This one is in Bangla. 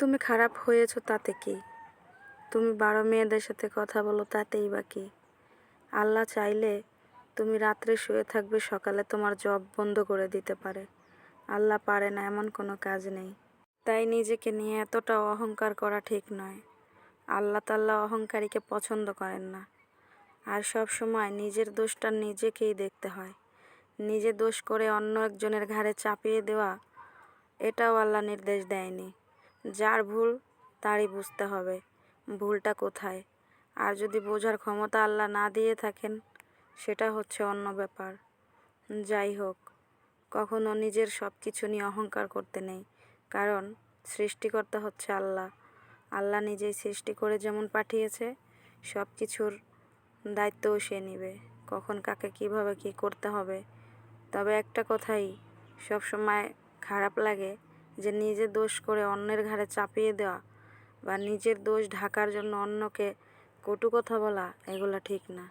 তুমি খারাপ হয়েছো তাতে কি? তুমি বারো মেয়েদের সাথে কথা বলো তাতেই বা কি? আল্লাহ চাইলে তুমি রাত্রে শুয়ে থাকবে, সকালে তোমার জব বন্ধ করে দিতে পারে। আল্লাহ পারে না, এমন কোনো কাজ নেই। তাই নিজেকে নিয়ে এতটা অহংকার করা ঠিক নয়। আল্লাহ তাল্লাহ অহংকারীকে পছন্দ করেন না। আর সব সময় নিজের দোষটা নিজেকেই দেখতে হয়। নিজে দোষ করে অন্য একজনের ঘাড়ে চাপিয়ে দেওয়া, এটাও আল্লাহ নির্দেশ দেয়নি। যার ভুল তারই বুঝতে হবে, ভুলটা কোথায়? আর যদি বোঝার ক্ষমতা আল্লাহ না দিয়ে থাকেন, সেটা হচ্ছে অন্য ব্যাপার। যাই হোক, কখনো নিজের সব কিছু নিয়ে অহংকার করতে নেই, কারণ সৃষ্টিকর্তা হচ্ছে আল্লাহ। আল্লাহ নিজেই সৃষ্টি করে যেমন পাঠিয়েছে সব কিছুর দায়িত্বও সে নিবে। কখন কাকে কীভাবে কি করতে হবে? তবে একটা কথাই সব সময় খারাপ লাগে যে নিজে দোষ করে অন্যের ঘাড়ে চাপিয়ে দেওয়া বা নিজের দোষ ঢাকার জন্য অন্যকে কটু কথা বলা, এগুলো ঠিক না।